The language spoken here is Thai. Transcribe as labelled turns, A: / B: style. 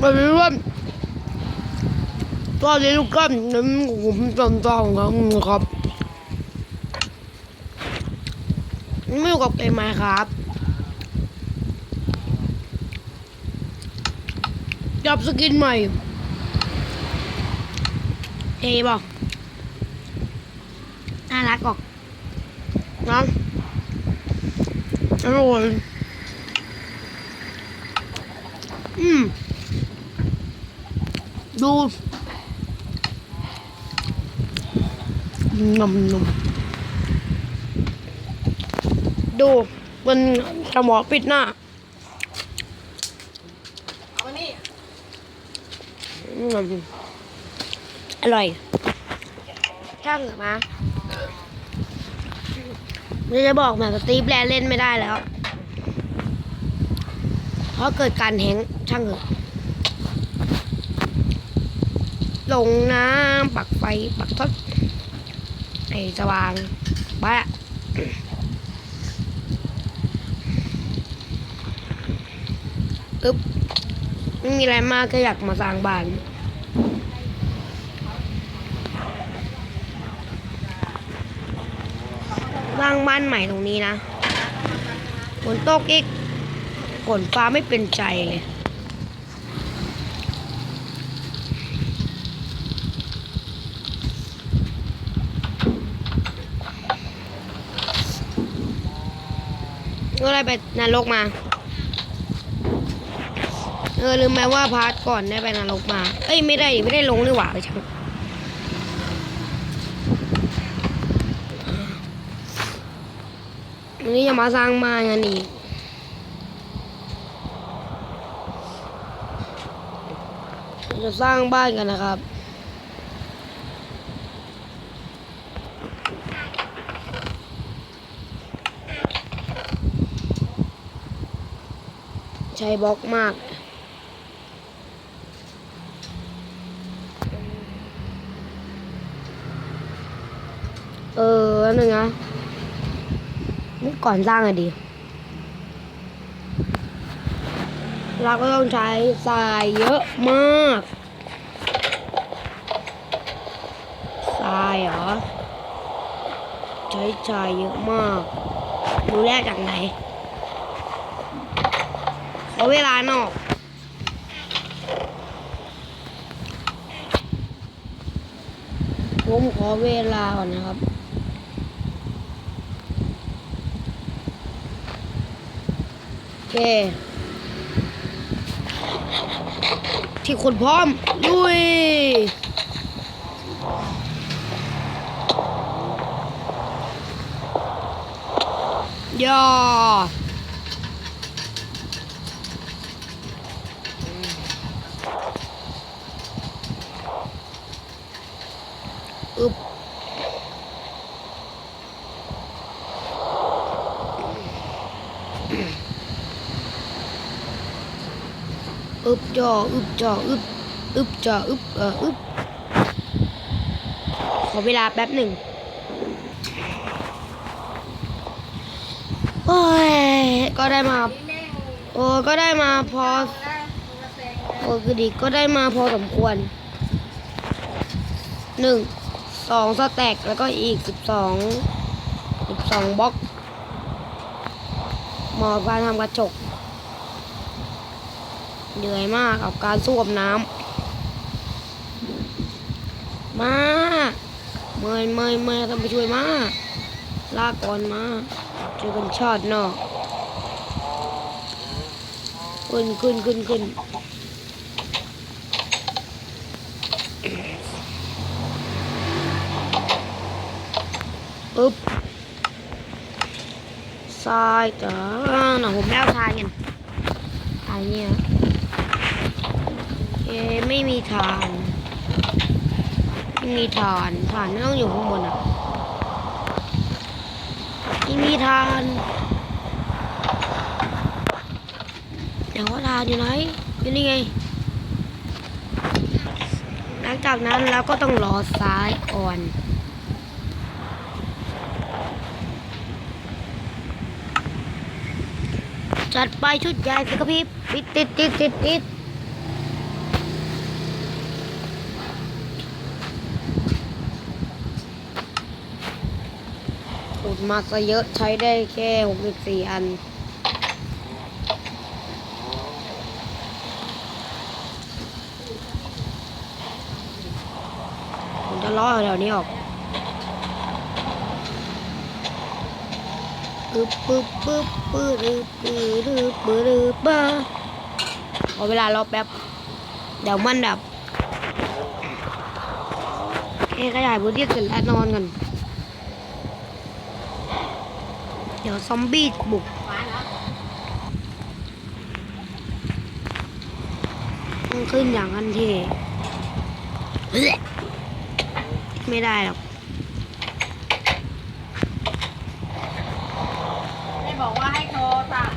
A: มาเรื่อยตอนนี้ลูกกันนั้นผมจำต้องครับครับไม่อยู่กับเกมไหมครับจับสกินใหม่เท่ป่ะน่ารักออกนะอร่อยอืม ดูนมนมดูมันสมอปิดหน้า
B: เอามานี่
A: อืมอร่อยช่างเหรอมาไม่จะบอกแหมสตีฟแลนเล่นไม่ได้แล้ว เพราะเกิดการแหงก์ช่างเหอะ ลงน้ำปักไฟปักทดไอ้สว่างบ้าอึ๊บไม่มีอะไรมากก็อยากมาสร้างบ้านสร้างบ้านใหม่ตรงนี้นะฝนตกอีกฝนฟ้าไม่เป็นใจเลย ก็ได้ไปนรกมา เออลืมไปว่าพาร์ทก่อนได้ไปนรกมา เอ้ยไม่ได้ไม่ได้ลงนี่หว่าไปช่างนนี้จะมาสร้างบ้านกันอีกจะสร้างบ้านกันนะครับ ใช้บล็อกมากเอออันนึงนะนี่ก่อนสร้างอะดีเราก็ต้องใช้ทรายเยอะมากทรายเหรอ ใช้ทรายเยอะมาก รู้แรกจากไหน อเวลานอก ผมขอเวลาก่อนนะครับโอเคที่คนพร้อมลุยย่อ อึบอึบจออึบจออึบอึบจออึบเอออึบขอเวลาแป๊บหนึ่งโอ้ยก็ได้มา โอ้ก็ได้มาพอโอ้คือดีก็ได้มาพอสมควรหนึ่ง สองสแต็กแล้วก็อีกสิบสองสิบสองบล็อก หมอการทำกระจก เหนื่อยมากกับการสู้กับน้ำ มาเมยเมยเมยต้องไปช่วยมา ลากก่อนมาช่วยกันชาติเนาะขึ้นขึ้นขึ้นขึ้น ปึ๊บทรายจ้าหน่ะผมแล้วทรายกันทรายเนี่ยเอไม่มีฐานไม่มีฐานฐานไม่ต้องอยู่ข้างบนอะไม่มีฐานเดี๋ยวว่าฐานอยู่ไหนอยู่นี่ไงหลังจากนั้นเราก็ต้องรอซ้ายก่อน จัดไปชุดใหญ่สิครับพี่ปิดติดติดติดติดขุดมาซะเยอะใช้ได้แค่หกสิบสี่อันผมจะล้อแถวนี้ออก ปึ๊บปึ๊บปึ๊บปึ๊บปึ๊บปึ๊บปึ๊บปึ๊บขอเวลารอแป๊บ เดี๋ยวมันดับเอ้ขยายพื้นที่เสร็จแล้วนอนกัน เดี๋ยวซอมบี้บุกขึ้นอย่างทันเฮ้ยไม่ได้หรอก
B: 多大